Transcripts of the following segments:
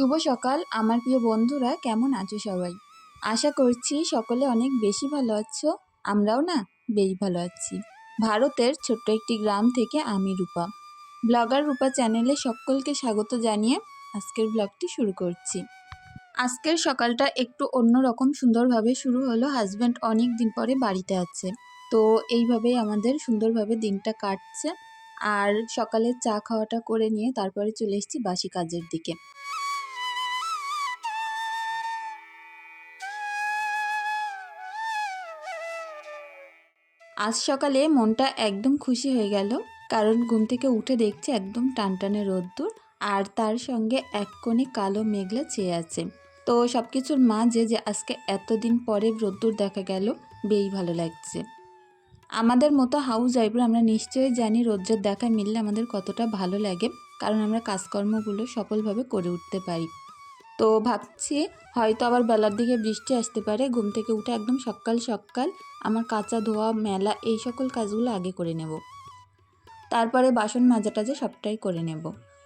শুভ সকাল, আমার প্রিয় বন্ধুরা, কেমন আছো সবাই? আশা করছি সকলে অনেক বেশি ভালো আছো, আমরাও না বেশ ভালো আছি। ভারতের ছোট্ট একটি গ্রাম থেকে আমি রূপা। ব্লগার রূপা চ্যানেলে সকলকে স্বাগত জানিয়ে আজকের ব্লগটি শুরু করছি। আজকের সকালটা একটু অন্যরকম সুন্দরভাবে শুরু হলো। হাজব্যান্ড অনেক দিন পরে বাড়িতে আছে। তো এইভাবেই আমাদের সুন্দরভাবে দিনটা কাটছে। আর সকালে চা খাওয়াটা করে নিয়ে তারপরে চলে এসেছি বাসি কাজের দিকে। আজ সকালে মনটা একদম খুশি হয়ে গেল, কারণ ঘুম থেকে উঠে দেখছি একদম টানটানে রোদ্দুর আর তার সঙ্গে এক কোণে কালো মেঘলা চেয়ে আছে। তো সব কিছুর মাঝে যে আজকে এতদিন পরে রোদ্দুর দেখা গেল বেই ভালো লাগছে। আমাদের মতো হাউস ওয়াইফরা আমরা নিশ্চয়ই জানি রোদ্রের দেখা মিললে আমাদের কতটা ভালো লাগে, কারণ আমরা কাজকর্মগুলো সফলভাবে করে উঠতে পারি। তো ভাবছি হয়তো আবার বেলার দিকে বৃষ্টি আসতে পারে। ঘুম থেকে উঠে একদম সকাল সকাল আমার কাঁচা ধোয়া, মেলা এই সকল কাজগুলো আগে করে নেব। তারপরে বাসন মাজা টাজা সবটাই করে নেব।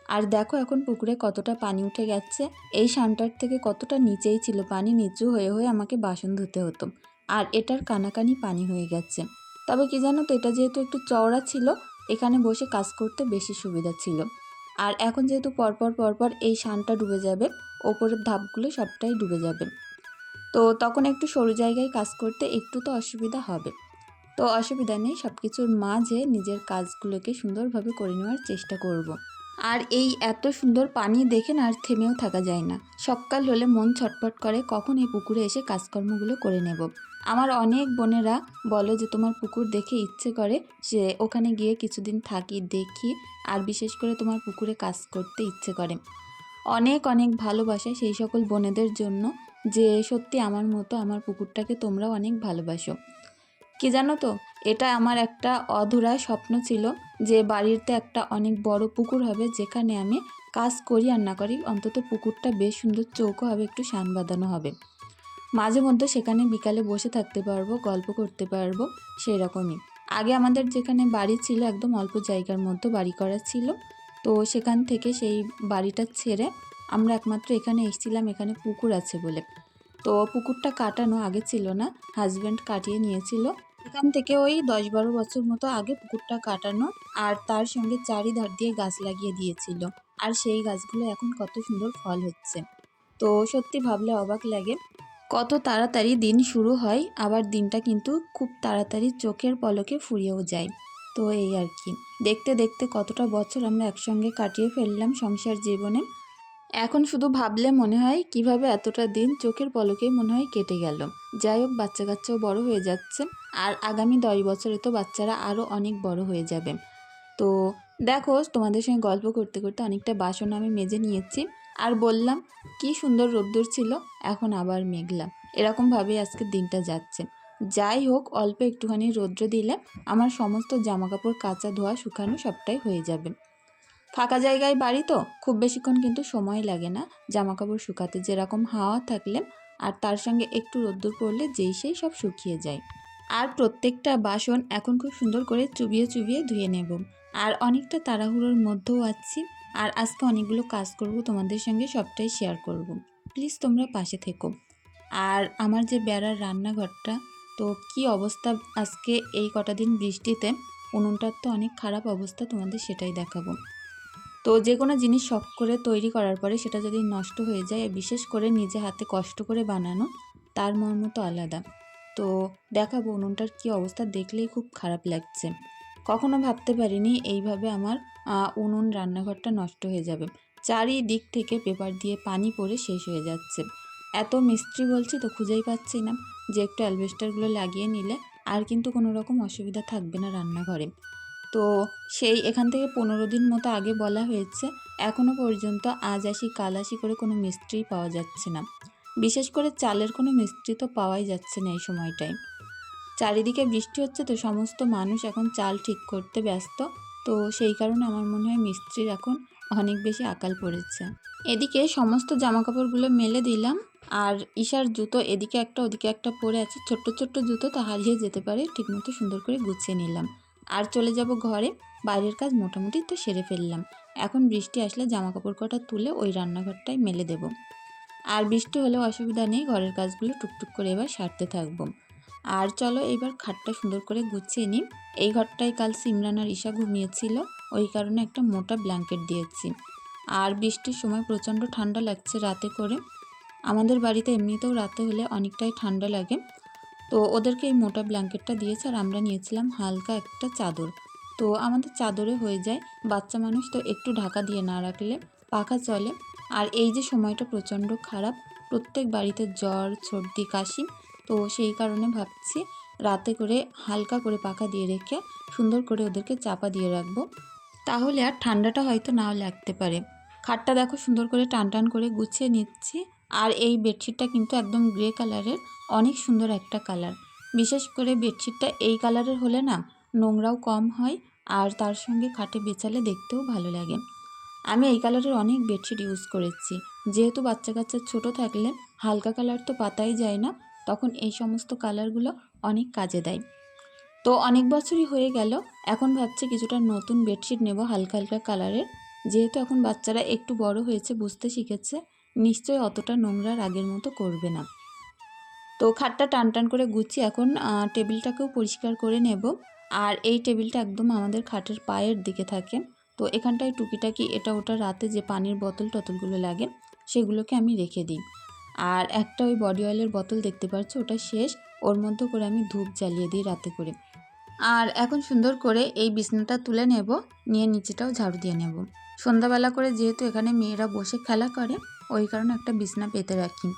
আর দেখো এখন পুকুরে কতটা পানি উঠে গেছে। এই সানটার থেকে কতটা নিচেই ছিল পানি, নিচু হয়ে হয়ে আমাকে বাসন ধুতে হতো। আর এটার কানাকানি পানি হয়ে গেছে। তবে কি জানো তো, এটা যেহেতু একটু চওড়া ছিল, এখানে বসে কাজ করতে বেশি সুবিধা ছিল। আর এখন যেহেতু পরপর পরপর এই শানটা ডুবে যাবে, ওপরের ধাপগুলো সবটাই ডুবে যাবে। তো তখন একটু সরু জায়গায় কাজ করতে একটু তো অসুবিধা হবে। তো অসুবিধা নেই সব কিছুর মাঝে নিজের কাজগুলোকে সুন্দরভাবে করে নেওয়ার চেষ্টা করব। আর এই এত সুন্দর পানি দেখে না আর থেমেও থাকা যায় না। সকাল হলে মন ছটপট করে কখন এই পুকুরে এসে কাজকর্মগুলো করে নেব। আমার অনেক বোনেরা বলো যে তোমার পুকুর দেখে ইচ্ছে করে যে ওখানে গিয়ে কিছুদিন থাকি, দেখি আর বিশেষ করে তোমার পুকুরে কাজ করতে ইচ্ছে করে। অনেক অনেক ভালোবাসা সেই সকল বোনেদের জন্য যে সত্যি আমার মতো আমার পুকুরটাকে তোমরাও অনেক ভালোবাসো। কি জানো তো, এটা আমার একটা অধুরা স্বপ্ন ছিল যে বাড়িতে একটা অনেক বড় পুকুর হবে যেখানে আমি কাজ করি আর না করি, অন্তত পুকুরটা বেশ সুন্দর চৌকো হবে, একটু সান বাঁধানো হবে। মাঝে মধ্যে সেখানে বিকালে বসে থাকতে পারব, গল্প করতে পারব সেই রকমই আগে আমাদের যেখানে বাড়ি ছিল, একদম অল্প জায়গার মধ্যে বাড়ি করা ছিল। তো সেখান থেকে সেই বাড়িটা ছেড়ে আমরা একমাত্র এখানে এসেছিলাম, এখানে পুকুর আছে বলে। তো পুকুরটা কাটানো আগে ছিল না হাজব্যান্ড কাটিয়ে নিয়েছিল। এখান থেকে ওই দশ বারো বছর মতো আগে পুকুরটা কাটানো আর তার সঙ্গে চারিধার দিয়ে গাছ লাগিয়ে দিয়েছিল। আর সেই গাছগুলো এখন কত সুন্দর ফল হচ্ছে। তো সত্যি ভাবলে অবাক লাগে। কত তাড়াতাড়ি দিন শুরু হয়, আবার দিনটা কিন্তু খুব তাড়াতাড়ি চোখের পলকে ফুরিয়েও যায়। তো এই আর কি। দেখতে দেখতে কতটা বছর আমরা একসঙ্গে কাটিয়ে ফেললাম সংসার জীবনে। এখন শুধু ভাবলে মনে হয় কীভাবে এতটা দিন চোখের পলকেই মনে হয় কেটে গেল। যাই হোক, বাচ্চা কাচ্চাও বড় হয়ে যাচ্ছে। আর আগামী দশ বছরে তো বাচ্চারা আরও অনেক বড় হয়ে যাবে। তো দেখো, তোমাদের সঙ্গে গল্প করতে করতে অনেকটা বাসন আমি মেজে নিয়েছি। আর বললাম, কি সুন্দর রোদ্দুর ছিল, এখন আবার মেঘলা। এরকমভাবেই আজকের দিনটা যাচ্ছে। যাই হোক, অল্প একটুখানি রৌদ্র দিলে আমার সমস্ত জামাকাপড়, কাঁচা ধোয়া, শুকানো সবটাই হয়ে যাবে। ফাঁকা জায়গায় বাড়ি তো, খুব বেশিক্ষণ কিন্তু সময় লাগে না জামাকাপড় শুকাতে। যেরকম হাওয়া থাকলে আর তার সঙ্গে একটু রোদ্দুর পড়লে যেই সেই সব শুকিয়ে যায়। আর প্রত্যেকটা বাসন এখন খুব সুন্দর করে চুবিয়ে চুবিয়ে ধুয়ে নেব। আর অনেকটা তাড়াহুড়োর মধ্যেও আছি। আর আজকে অনেকগুলো কাজ করব, তোমাদের সঙ্গে সবটাই শেয়ার করব। প্লিজ তোমরা পাশে থেকো। আর আমার যে বেড়ার রান্নাঘরটা, তো কি অবস্থা আজকে এই কটা দিন বৃষ্টিতে? উনুনটার তো অনেক খারাপ অবস্থা, তোমাদের সেটাই দেখাবো। তো যে কোনো জিনিস শখ করে তৈরি করার পরে সেটা যদি নষ্ট হয়ে যায়, বিশেষ করে নিজে হাতে কষ্ট করে বানানো, তার মর্ম তো আলাদা। তো দেখাবো উনুনটার কি অবস্থা, দেখলেই খুব খারাপ লাগছে। কখনো ভাবতে পারিনি এইভাবে আমার উনুন রান্নাঘরটা নষ্ট হয়ে যাবে। চারিদিক থেকে পেপার দিয়ে পানি পড়ে শেষ হয়ে যাচ্ছে। এত মিস্ত্রি বলছি তো খুঁজেই পাচ্ছি না যে একটু অ্যালবেস্টারগুলো লাগিয়ে নিলে আর কিন্তু কোনো রকম অসুবিধা থাকবে না রান্নাঘরে। তো সেই এখান থেকে পনেরো দিন মতো আগে বলা হয়েছে এখনও পর্যন্ত আজ আসি কাল আসি করে কোনো মিস্ত্রি পাওয়া যাচ্ছে না। বিশেষ করে চালের কোনো মিস্ত্রি তো পাওয়াই যাচ্ছে না এই সময়টায়। চারিদিকে বৃষ্টি হচ্ছে তো সমস্ত মানুষ এখন চাল ঠিক করতে ব্যস্ত। তো সেই কারণে আমার মনে হয় মিস্ত্রির এখন অনেক বেশি আকাল পড়েছে। এদিকে সমস্ত জামাকাপড়গুলো মেলে দিলাম আর ঈশার জুতো এদিকে একটা ওদিকে একটা পরে আছে। ছোট্ট ছোট্ট জুতো তো হারিয়ে যেতে পারে। ঠিকমতো সুন্দর করে গুছিয়ে নিলাম। আর চলে যাব ঘরে। বাইরের কাজ মোটামুটি তো সেরে ফেললাম। এখন বৃষ্টি আসলে জামা কাপড় কটা তুলে ওই রান্নাঘরটায় মেলে দেব। আর বৃষ্টি হলেও অসুবিধা নেই। ঘরের কাজগুলো টুকটুক করে এবার সারতে থাকব। আর চলো এবার খাটটা সুন্দর করে গুছিয়ে নিই। এই ঘরটায় কাল সিমরান আর ঈশা ঘুমিয়েছিল, ওই কারণে একটা মোটা ব্ল্যাঙ্কেট দিয়েছি। আর বৃষ্টির সময় প্রচণ্ড ঠান্ডা লাগছে রাতে করে। আমাদের বাড়িতে এমনিতেও রাতে হলে অনেকটাই ঠান্ডা লাগে। তো ওদেরকে এই মোটা ব্ল্যাঙ্কেটটা দিয়েছে আর আমরা নিয়েছিলাম হালকা একটা চাদর। তো আমাদের চাদরে হয়ে যায়, বাচ্চা মানুষ তো একটু ঢাকা দিয়ে না রাখলে পাখা চলে। আর এই যে সময়টা প্রচণ্ড খারাপ, প্রত্যেক বাড়িতে জ্বর, সর্দি, কাশি তো সেই কারণে ভাবছি রাতে করে হালকা করে পাখা দিয়ে রেখে সুন্দর করে ওদেরকে চাপা দিয়ে রাখব। তাহলে আর ঠান্ডাটা হয়তো নাও লাগতে পারে। খাটটা দেখো সুন্দর করে টান টান করে গুছিয়ে নিচ্ছি। আর এই বেডশিটটা কিন্তু একদম গ্রে কালারের, অনেক সুন্দর একটা কালার। বিশেষ করে বেডশিটটা এই কালারের হলে না নোংরাও কম হয় আর তার সঙ্গে খাটে বেচালে দেখতেও ভালো লাগে। আমি এই কালারের অনেক বেডশিট ইউজ করেছি। যেহেতু বাচ্চা কাচ্চা ছোটো থাকলে হালকা কালার তো পাতাই যায় না তখন এই সমস্ত কালারগুলো অনেক কাজে দেয়। তো অনেক বছরই হয়ে গেল, এখন ভাবছি কিছুটা নতুন বেডশিট নেব হালকা হালকা কালারের যেহেতু এখন বাচ্চারা একটু বড় হয়েছে, বুঝতে শিখেছে, নিশ্চয়ই অতটা নোংরা আগের মতো করবে না। তো খাটটা টান টান করে গুছিয়ে এখন টেবিলটাকেও পরিষ্কার করে নেব। আর এই টেবিলটা একদম আমাদের খাটের পায়ের দিকে থাকে। তো এখানটায় টুকিটাকি এটা ওটা রাতে যে পানির বোতল টতলগুলো লাগে, সেগুলোকে আমি রেখে দিই। আর একটা ওই বডি অয়েলের বোতল দেখতে পাচ্ছ? ওটা শেষ। ওর মধ্যে করে আমি ধূপ জ্বালিয়ে দিই রাতে করে। আর এখন সুন্দর করে এই বিছনাটা তুলে নেব, নিয়ে নিচেটাও ঝাড়ু দিয়ে নেব। সন্ধ্যাবেলা করে যেহেতু এখানে মেয়েরা বসে খেলা করে, ওই কারণে একটা বিছনা পেতে রাখি।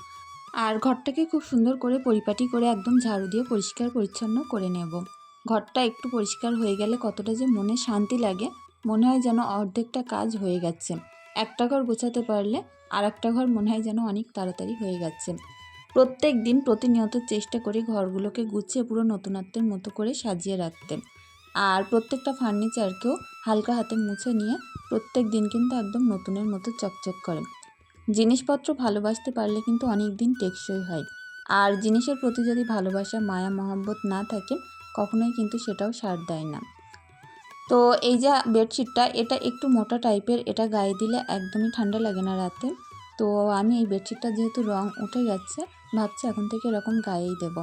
আর ঘরটাকে খুব সুন্দর করে পরিপাটি করে একদম ঝাড়ু দিয়ে পরিষ্কার পরিচ্ছন্ন করে নেব। ঘরটা একটু পরিষ্কার হয়ে গেলে কতটা যে মনে শান্তি লাগে, মনে হয় যেন অর্ধেকটা কাজ হয়ে গেছে। একটা ঘর গোছাতে পারলে আর একটা ঘর মনে হয় যেন অনেক তাড়াতাড়ি হয়ে গেছে। প্রত্যেক দিন প্রতিনিয়ত চেষ্টা করি ঘরগুলোকে গুছিয়ে পুরো নতুনত্বের মতো করে সাজিয়ে রাখতে। আর প্রত্যেকটা ফার্নিচারকেও হালকা হাতে মুছে নিয়ে প্রত্যেক দিন কিন্তু একদম নতুনের মতো চকচক করে। জিনিসপত্র ভালোবাসতে পারলে কিন্তু অনেক দিন টেকসই হয়। আর জিনিসের প্রতি যদি ভালোবাসা, মায়া, মহব্বত না থাকে, কখনোই কিন্তু সেটাও সার দেয় না। তো এই যে বেডশিটটা, এটা একটু মোটা টাইপের, এটা গায়ে দিলে একদমই ঠান্ডা লাগে না রাতে। তো আমি এই বেডশিটটা যেহেতু রং উঠে যাচ্ছে ভাবছি এখন থেকে এরকম গায়েই দেব।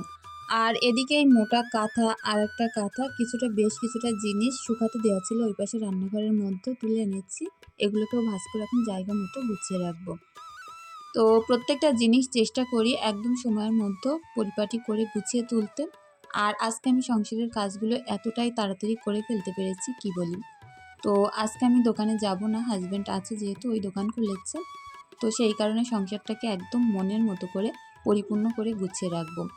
আর এদিকে এই মোটা কাঁথা আর একটা কাঁথা, কিছুটা, বেশ কিছুটা জিনিস শুকাতে দেওয়া ছিল ওই পাশে রান্নাঘরের মধ্যে তুলে এনেছি। এগুলোকেও ভাজ করে এখন জায়গা মতো গুছিয়ে রাখব। তো প্রত্যেকটা জিনিস চেষ্টা করি একদম সময়ের মধ্যে পরিপাটি করে গুছিয়ে তুলতে। আর আজকে আমি সংসারের কাজগুলো এতটাই তাড়াতাড়ি করে ফেলতে পেরেছি, কি বলি? তো আজকে আমি দোকানে যাব না হাজব্যান্ড আছে যেহেতু, ওই দোকান খুলেছে। তো সেই কারণে সংসারটাকে একদম মনের মতো করে, পরিপূর্ণ করে গুছিয়ে রাখব।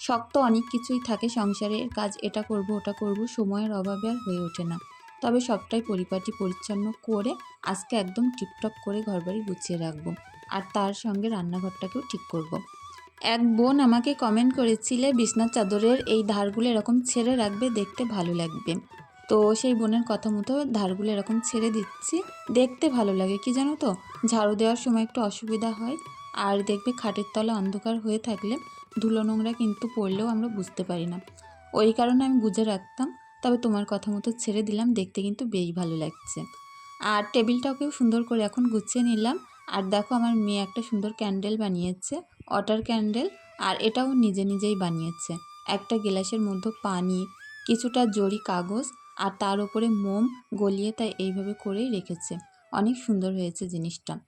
শক্ত অনেক কিছুই থাকে সংসারের কাজ, এটা করব, ওটা করব, সময়ের অভাবে আর হয়ে ওঠে না। তবে সবটাই পরিপাটি, পরিচ্ছন্ন করে আজকে একদম টিপটপ করে ঘরবাড়ি গুছিয়ে রাখব। আর তার সঙ্গে রান্নাঘরটাকেও ঠিক করব। এক বোন আমাকে কমেন্ট করেছিলে বিছনার চাদরের এই ধারগুলো এরকম ছেড়ে রাখবে, দেখতে ভালো লাগবে। তো সেই বোনের কথা মতো ধারগুলো এরকম ছেড়ে দিচ্ছি, দেখতে ভালো লাগে। কি জানো তো? ঝাড়ু দেওয়ার সময় একটু অসুবিধা হয়, আর দেখবে খাটের তলা অন্ধকার হয়ে থাকলে ধুলো নোংরা কিন্তু পড়লেও আমরা বুঝতে পারি না। ওই কারণে আমি বুঝে রাখতাম, তবে তোমার কথা মতো ছেড়ে দিলাম, দেখতে কিন্তু বেশ ভালো লাগছে। আর টেবিলটাকেও সুন্দর করে এখন গুছিয়ে নিলাম আর দেখো আমার মেয়ে একটা সুন্দর ক্যান্ডেল বানিয়েছে, ওয়াটার ক্যান্ডেল, আর এটাও নিজে নিজেই বানিয়েছে। একটা গ্লাসের মধ্যে পানি, কিছুটা জরি কাগজ, আর তার উপরে মোম গলিয়ে তাই এইভাবে করেই রেখেছে। অনেক সুন্দর হয়েছে জিনিসটা।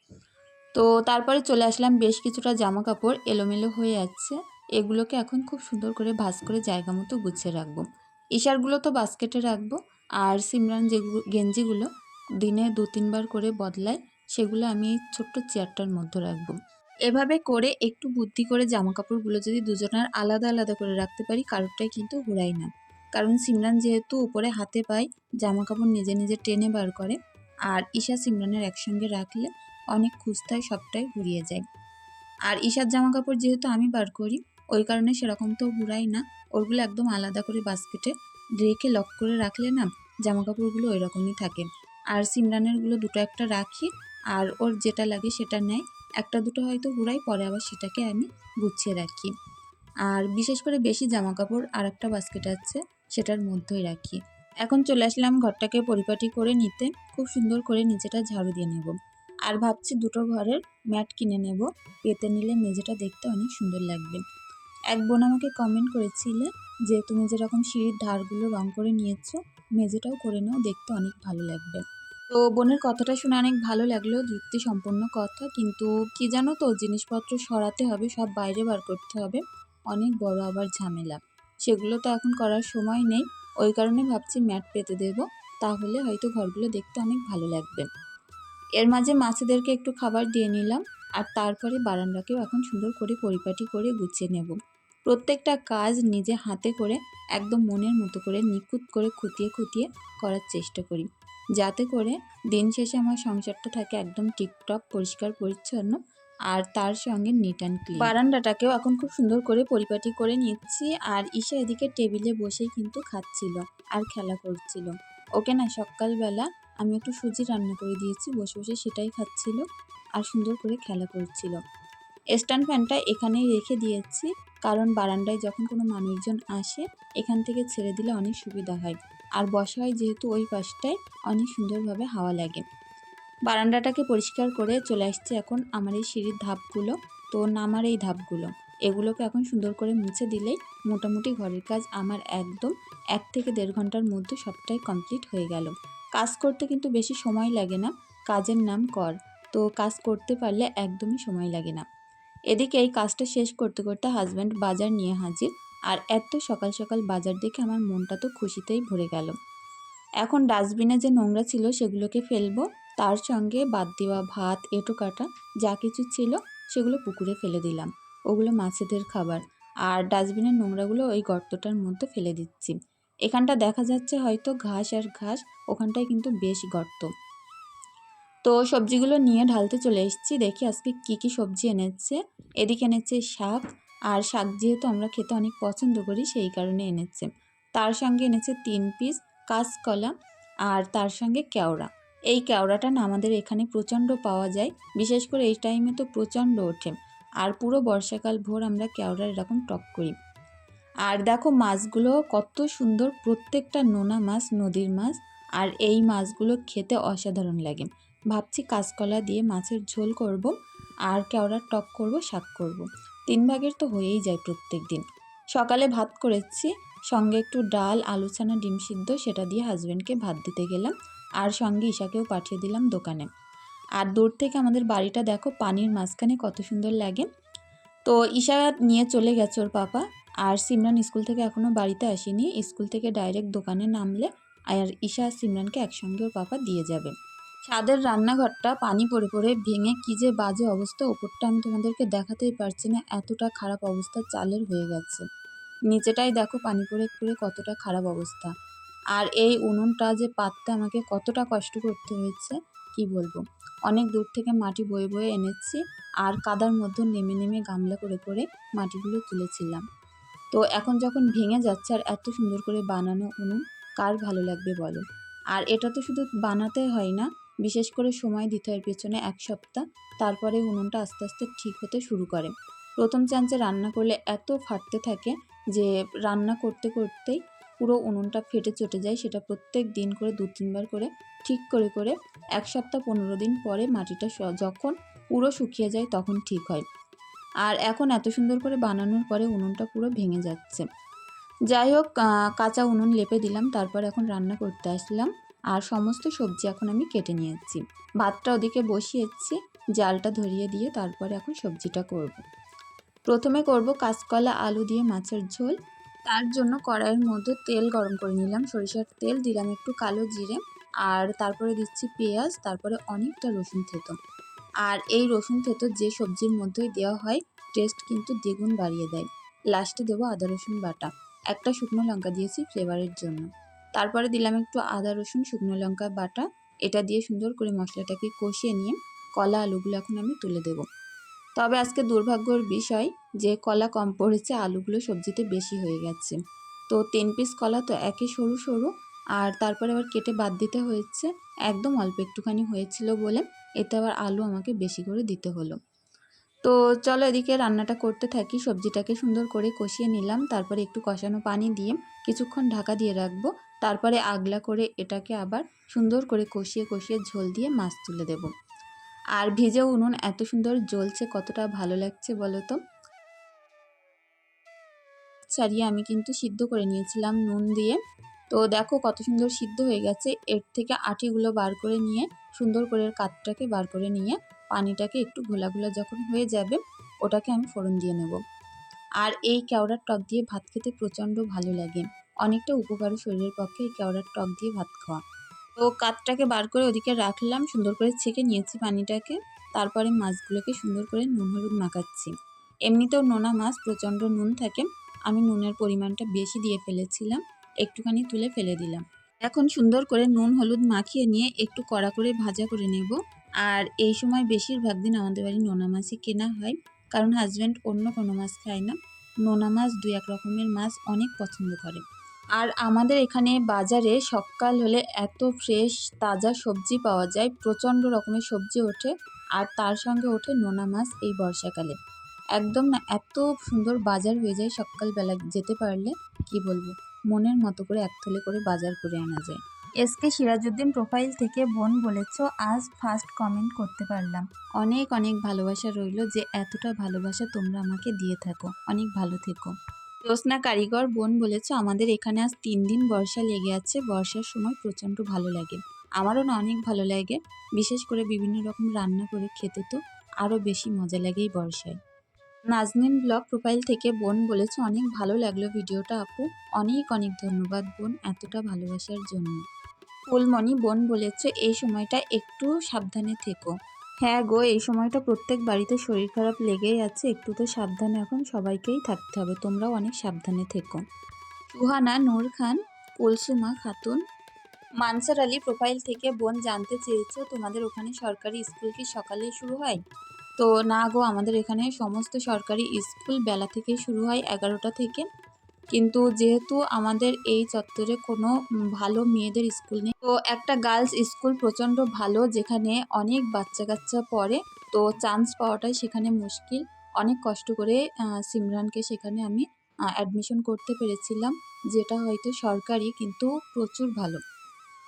তো তারপরে চলে আসলাম, বেশ কিছুটা জামা কাপড় এলোমেলো হয়ে যাচ্ছে এগুলোকে এখন খুব সুন্দর করে ভাঁজ করে জায়গা মতো গুছিয়ে রাখব। ইশারগুলো তো বাস্কেটে রাখব, আর সিমরান যেগুলো গেঞ্জিগুলো দিনে দু তিনবার করে বদলায়। সেগুলো আমি এই ছোট্ট চেয়ারটার মধ্যে রাখব। এভাবে করে একটু বুদ্ধি করে জামা কাপড়গুলো যদি দুজনের আলাদা আলাদা করে রাখতে পারি, কারোরটাই কিন্তু হুড়াই না। কারণ সিমরান যেহেতু উপরে হাতে পায় জামা কাপড় নিজে নিজে টেনে বার করে, আর ঈশা সিমরানের একসঙ্গে রাখলে অনেক খুঁজতায় সবটাই ঘুরিয়ে যায়। আর ঈশার জামা কাপড় যেহেতু আমি বার করি, ওই কারণে সেরকম তো ঘুরাই না। ওরগুলো একদম আলাদা করে বাস্কেটে রেখে লক করে রাখলে না জামা কাপড়গুলো ওই রকমই থাকে। আর সিমরানেরগুলো দুটো একটা রাখি আর ওর যেটা লাগে সেটা নেয়। একটা দুটো হয়তো ঘুরাই, পরে আবার সেটাকে আমি গুছিয়ে রাখি। আর বিশেষ করে বেশি জামা কাপড় আর একটা বাস্কেট আছে, সেটার মধ্যেই রাখি। এখন চলে আসলাম ঘরটাকে পরিপাটি করে নিতে। খুব সুন্দর করে নিচেটা ঝাড়ু দিয়ে নেব। আর ভাবছি দুটো ঘরের ম্যাট কিনে নেব। পেতে নিলে মেঝেটা দেখতে অনেক সুন্দর লাগবে। এক বোন আমাকে কমেন্ট করেছিলে যে, তুমি যেরকম সিঁড়ির ধারগুলো রং করে নিয়েছো, মেঝেটাও করে নাও, দেখতে অনেক ভালো লাগবে। তো বোনের কথাটা শুনে অনেক ভালো লাগল, যুক্তি সম্পন্ন কথা। কিন্তু কি জানো তো, জিনিসপত্র সরাতে হবে, সব বাইরে বার করতে হবে। অনেক বড় আবার ঝামেলা। সেগুলো তো এখন করার সময় নেই। ওই কারণে ভাবছি ম্যাট পেতে দেব। তাহলে হয়তো ঘরগুলো দেখতে অনেক ভালো লাগবে। এর মাঝে মাছেদেরকে একটু খাবার দিয়ে নিলাম। আর তারপরে বারান্দাকেও এখন সুন্দর করে পরিপাটি করে গুছিয়ে নেব। প্রত্যেকটা কাজ নিজে হাতে করে, একদম মনের মতো করে নিখুঁত করে খুঁটিয়ে খুঁটিয়ে করার চেষ্টা করি। যাতে করে দিন শেষে আমার সংসারটা থাকে একদম টিকটক পরিষ্কার, পরিচ্ছন্ন আর তার সঙ্গে নিট অ্যান্ড ক্লিন বারান্দাটাকেও এখন খুব সুন্দর করে পরিপাটি করে নিচ্ছি আর ঈশা এদিকে টেবিলে বসেই কিন্তু খাচ্ছিল আর খেলা করছিল। ওকে না সকালবেলা আমি একটু সুজি রান্না করে দিয়েছি, বসে বসে সেটাই খাচ্ছিল আর সুন্দর করে খেলা করছিল। স্ট্যান্ড ফ্যানটা এখানেই রেখে দিয়েছি, কারণ বারান্দায় যখন কোনো মানুষজন আসে, এখান থেকে ছেড়ে দিলে অনেক সুবিধা হয়। আর বসা হয় যেহেতু ওই পাশটায়, অনেক সুন্দরভাবে হাওয়া লাগে। বারান্দাটাকে পরিষ্কার করে চলে আসছে এখন আমার এই সিঁড়ির ধাপগুলো, তো নামার এই ধাপগুলো। এগুলোকে এখন সুন্দর করে মুছে দিলেই মোটামুটি ঘরের কাজ আমার একদম এক থেকে দেড় ঘণ্টার মধ্যে সবটাই কমপ্লিট হয়ে গেল। কাজ করতে কিন্তু বেশি সময় লাগে না, কাজের নাম কর, তো কাজ করতে পারলে একদমই সময় লাগে না। এদিকে এই কাজটা শেষ করতে করতে হাজব্যান্ড বাজার নিয়ে হাজির। আর এত সকাল সকাল বাজার দেখে আমার মনটা তো খুশিতেই ভরে গেল। এখন ডাস্টবিনে যে নোংরা ছিল সেগুলোকে ফেলব, তার সঙ্গে বাদ দেওয়া ভাত, এঁটো কাটা, যা কিছু ছিল সেগুলো পুকুরে ফেলে দিলাম। ওগুলো মাছেদের খাবার। আর ডাস্টবিনের নোংরাগুলো ওই গর্তটার মধ্যে ফেলে দিচ্ছি। এখানটা দেখা যাচ্ছে হয়তো ঘাস আর ঘাস, ওখানটায় কিন্তু বেশ গর্ত। তো সবজিগুলো নিয়ে ঢালতে চলে এসেছি। দেখি আজকে কি কি সবজি এনেছে। এদিকে এনেছে শাক আর শাক যেহেতু আমরা খেতে অনেক পছন্দ করি, সেই কারণে এনেছে। তার সঙ্গে এনেছে তিন পিস কাঁচকলা আর তার সঙ্গে কেওড়া। এই কেওড়াটা না আমাদের এখানে প্রচণ্ড পাওয়া যায়, বিশেষ করে এই টাইমে তো প্রচণ্ড ওঠে। আর পুরো বর্ষাকাল ভোর আমরা কেওড়ার এরকম টক করি। আর দেখো মাছগুলো কত সুন্দর, প্রত্যেকটা নোনা মাছ, নদীর মাছ, আর এই মাছগুলো খেতে অসাধারণ লাগে। ভাবছি কাঁচকলা দিয়ে মাছের ঝোল করব আর কেওড়ার টক করব, শাক করব। তিন ভাগের তো হয়েই যায় প্রত্যেক দিন। সকালে ভাত করেছি, সঙ্গে একটু ডাল আলু ছানা ডিম সিদ্ধ, সেটা দিয়ে হাজব্যান্ডকে ভাত দিতে গেলাম, আর সঙ্গে ঈশাকেও পাঠিয়ে দিলাম দোকানে। আর দূর থেকে আমাদের বাড়িটা দেখো, পানির মাঝখানে কত সুন্দর লাগে। তো ঈশা নিয়ে চলে গেছে ওর পাপা, আর সিমরান স্কুল থেকে এখনও বাড়িতে আসেনি, স্কুল থেকে ডাইরেক্ট দোকানে নামলে, আর ঈশা আর সিমরানকে একসঙ্গে ওর পাপা দিয়ে যাবে। ছাদের রান্নাঘরটা পানি পড়ে পড়ে ভেঙে কী যে বাজে অবস্থা, ওপরটা আমি তোমাদেরকে দেখাতেই পারছি না, এতটা খারাপ অবস্থা চালের হয়ে গেছে। নিচেটাই দেখো পানি পড়ে পড়ে কতটা খারাপ অবস্থা। আর এই উনুনটা যে পাততে আমাকে কতটা কষ্ট করতে হয়েছে, কি বলব? অনেক দূর থেকে মাটি বয়ে বয়ে এনেছি, আর কাদার মধ্যে নেমে নেমে গামলা করে করে মাটিগুলো তুলেছিলাম। তো এখন যখন ভেঙে যাচ্ছে আর এত সুন্দর করে বানানো উনুন, কার ভালো লাগবে বলো? আর এটা তো শুধু বানাতে হয় না বিশেষ করে সময় দিতে হয় পেছনে এক সপ্তাহ, তারপরে উনুনটা আস্তে আস্তে ঠিক হতে শুরু করে। প্রথম চান্সে রান্না করলে এত ফাটতে থাকে যে রান্না করতে করতেই পুরো উনুনটা ফেটে চটে যায়, সেটা প্রত্যেক দিন করে দু তিনবার করে ঠিক করে করে এক সপ্তাহ পনেরো দিন পরে মাটিটা যখন পুরো শুকিয়ে যায় তখন ঠিক হয়। আর এখন এত সুন্দর করে বানানোর পরে উনুনটা পুরো ভেঙে যাচ্ছে। যাই হোক কাঁচা উনুন লেপে দিলাম, তারপর এখন রান্না করতে আসলাম। আর সমস্ত সবজি এখন আমি কেটে নিয়েছি। ভাতটা ওদিকে বসিয়েছি, জালটা ধরিয়ে দিয়ে তারপরে এখন সবজিটা করব। প্রথমে করব কাঁচকলা, আলু দিয়ে মাছের ঝোল। তার জন্য কড়াইয়ের মধ্যে তেল গরম করে নিলাম, সরিষার তেল, দিলাম একটু কালো জিরে আর তারপরে দিচ্ছি পেঁয়াজ, তারপরে অনেকটা রসুন থেতো। আর এই রসুন থেতো যে সবজির মধ্যেই দেওয়া হয় টেস্ট কিন্তু দ্বিগুণ বাড়িয়ে দেয়। লাস্টে দেবো আদা রসুন বাটা। একটা শুকনো লঙ্কা দিয়েছি ফ্লেভারের জন্য। তারপরে দিলাম একটু আদা, রসুন, শুকনো লঙ্কা বাটা। এটা দিয়ে সুন্দর করে মশলাটাকে কষিয়ে নিয়ে কলা আলুগুলো এখন আমি তুলে দেব। তবে আজকে দুর্ভাগ্যর বিষয় যে কলা কম পড়েছে, আলুগুলো সবজিতে বেশি হয়ে গেছে। তো তিন পিস কলা তো একে সরু সরু। আর তারপরে আবার কেটে বাদ দিতে হয়েছে। একদম অল্প একটুখানি হয়েছিল বলে এতে আবার আলু আমাকে বেশি করে দিতে হলো। তো চলো এদিকে রান্নাটা করতে থাকি। সবজিটাকে সুন্দর করে কষিয়ে নিলাম। তারপরে একটু কষানো পানি দিয়ে কিছুক্ষণ ঢাকা দিয়ে রাখব। তারপরে আগলা করে এটাকে আবার সুন্দর করে কষিয়ে কষিয়ে ঝোল দিয়ে মাছ তুলে দেব। আর ভিজে উনুন এত সুন্দর জ্বলছে, কতটা ভালো লাগছে বলো তো? ছাড়িয়ে আমি কিন্তু সিদ্ধ করে নিয়েছিলাম নুন দিয়ে। তো দেখো কত সুন্দর সিদ্ধ হয়ে গেছে। এর থেকে আটিগুলো বার করে নিয়ে সুন্দর করে কাঠটাকে বার করে নিয়ে পানিটাকে একটু ঘোলা ঘোলা যখন হয়ে যাবে, ওটাকে আমি ফোড়ন দিয়ে নেব। আর এই কেওড়ার টক দিয়ে ভাত খেতে প্রচণ্ড ভালো লাগে। অনেকটা উপকারী শরীরের পক্ষে এই কেওড়ার টক দিয়ে ভাত খাওয়া। তো কাঠটাকে বার করে ওদিকে রাখলাম, সুন্দর করে ছেঁকে নিয়েছি পানিটাকে। তারপরে মাছগুলোকে সুন্দর করে নুন হলুদ মাখাচ্ছি। এমনিতেও নোনা মাছ, প্রচণ্ড নুন থাকে। আমি নুনের পরিমাণটা বেশি দিয়ে ফেলেছিলাম, একটুখানি তুলে ফেলে দিলাম। এখন সুন্দর করে নুন হলুদ মাখিয়ে নিয়ে একটু কড়া করে ভাজা করে নেব। আর এই সময় বেশিরভাগ দিন আমাদের বাড়ি নোনা মাছই কেনা হয়। কারণ হাজব্যান্ড অন্য কোনো মাছ খায় না। নোনা মাছ দু এক রকমের মাছ অনেক পছন্দ করে। আর আমাদের এখানে বাজারে সকাল হলে এত ফ্রেশ তাজা সবজি পাওয়া যায়। প্রচণ্ড রকমের সবজি ওঠে আর তার সঙ্গে ওঠে নোনা মাছ এই বর্ষাকালে। একদম না এত সুন্দর বাজার হয়ে যায় সকালবেলা যেতে পারলে, কি বলব? মনের মতো করে এক থলে করে বাজার করে আনা যায়। এসকে সিরাজউদ্দিন প্রোফাইল থেকে বোন বলেছ, আজ ফার্স্ট কমেন্ট করতে পারলাম। অনেক অনেক ভালোবাসা রইল যে এতটা ভালোবাসা তোমরা আমাকে দিয়ে থাকো। অনেক ভালো থেকো। জ্যোৎস্না কারিগর বোন বলেছ, আমাদের এখানে আজ তিন দিন বর্ষা লেগে আছে, বর্ষার সময় প্রচণ্ড ভালো লাগে। আমারও না অনেক ভালো লাগে, বিশেষ করে বিভিন্ন রকম রান্না করে খেতে তো আরও বেশি মজা লাগে এই বর্ষায়। নাজনীন ব্লগ প্রোফাইল থেকে বোন বলেছে, অনেক ভালো লাগল ভিডিওটা আপু। অনেক অনেক ধন্যবাদ বোন এতটা ভালোবাসার জন্য। ফুলমণি বোন বলেছে, এই সময়টা একটু সাবধানে থেকো। হ্যাঁ গো, এই সময়টা প্রত্যেক বাড়িতে শরীর খারাপ লেগেই আছে, একটু তো সাবধানে এখন সবাইকেই থাকতে হবে, তোমরাও অনেক সাবধানে থেকো। সুহানা, নূর খান, কুলসুমা খাতুন, মানসার আলী প্রোফাইল থেকে বোন জানতে চেয়েছো, তোমাদের ওখানে সরকারি স্কুল কি সকালে শুরু হয়? তো না গো, আমাদের এখানে সমস্ত সরকারি স্কুল বেলা থেকে শুরু হয়, এগারোটা থেকে। কিন্তু যেহেতু আমাদের এই চত্বরে কোনো ভালো মেয়েদের স্কুল নেই, তো একটা গার্লস স্কুল প্রচণ্ড ভালো যেখানে অনেক বাচ্চা কাচ্চা পড়ে, তো চান্স পাওয়াটাই সেখানে মুশকিল। অনেক কষ্ট করে সিমরানকে সেখানে আমি অ্যাডমিশন করতে পেরেছিলাম, যেটা হয়তো সরকারি কিন্তু প্রচুর ভালো।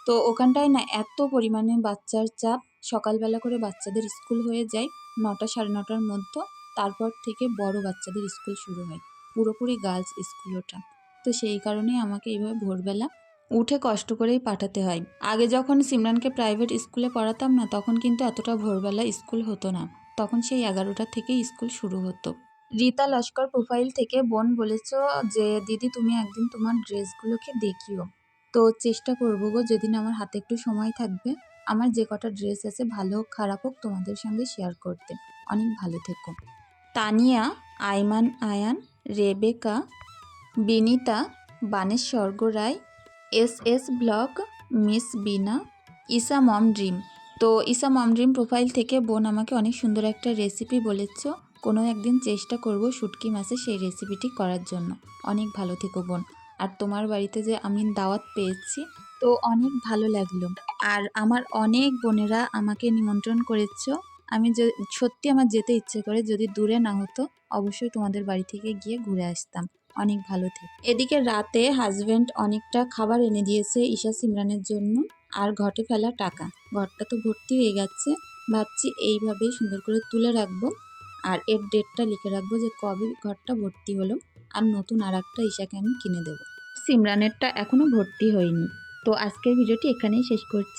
তো ওখানটায় না এত পরিমাণে বাচ্চার চাপ, সকালবেলা করে বাচ্চাদের স্কুল হয়ে যায় নটা সাড়ে নটার মধ্যে, তারপর থেকে বড় বাচ্চাদের স্কুল শুরু হয়। পুরোপুরি গার্লস স্কুল ওটা। তো সেই কারণেই আমাকে এইভাবে ভোরবেলা উঠে কষ্ট করেই পাঠাতে হয়। আগে যখন সিমরানকে প্রাইভেট স্কুলে পড়াতাম না, তখন কিন্তু এতটা ভোরবেলা স্কুল হতো না। তখন সেই এগারোটা থেকেই স্কুল শুরু হতো। রীতা লস্কর প্রোফাইল থেকে বোন বলেছ যে, দিদি, তুমি একদিন তোমার ড্রেসগুলোকে দেখিও। তো চেষ্টা করব গো, যেদিন আমার হাতে একটু সময় থাকবে, আমার যে কটা ড্রেস আছে, ভালো হোক, খারাপ হোক, তোমাদের সঙ্গে শেয়ার করতে। অনেক ভালো থেকো। Tania, Aiman, Ayan Rebecca, Binita Banesh Swarga Roy, S S block, miss Bina, Isa mom dream তো ইসা মম ড্রিম প্রোফাইল থেকে বোন আমাকে অনেক সুন্দর একটা রেসিপি বলেছ, কোনো একদিন চেষ্টা করব শুটকি মাছে সেই রেসিপিটি করার জন্য। অনেক ভালো থেকো বোন। আর তোমার বাড়িতে যে আমি দাওয়াত পেয়েছি, তো অনেক ভালো লাগল। আর আমার অনেক বোনেরা আমাকে নিমন্ত্রণ করেছ আমি সত্যি আমার যেতে ইচ্ছে করে যদি দূরে না হতো, অবশ্যই তোমাদের বাড়ি থেকে গিয়ে ঘুরে আসতাম। অনেক ভালো থেকে। এদিকে রাতে হাজব্যান্ড অনেকটা খাবার এনে দিয়েছে ঈশা সিমরানের জন্য আর ঘটে ফেলা টাকা। ঘরটা তো ভর্তি হয়ে গেছে। ভাবছি এইভাবেই সুন্দর করে তুলে রাখব আর এর ডেটটা লিখে রাখব যে কবে ঘরটা ভর্তি হলো আর নতুন আর একটা ঈশাকে আমি কিনে দেবো। সিমরানেরটা এখনও ভর্তি হয়নি। তো আজকের ভিডিওটি এখানেই শেষ করছি।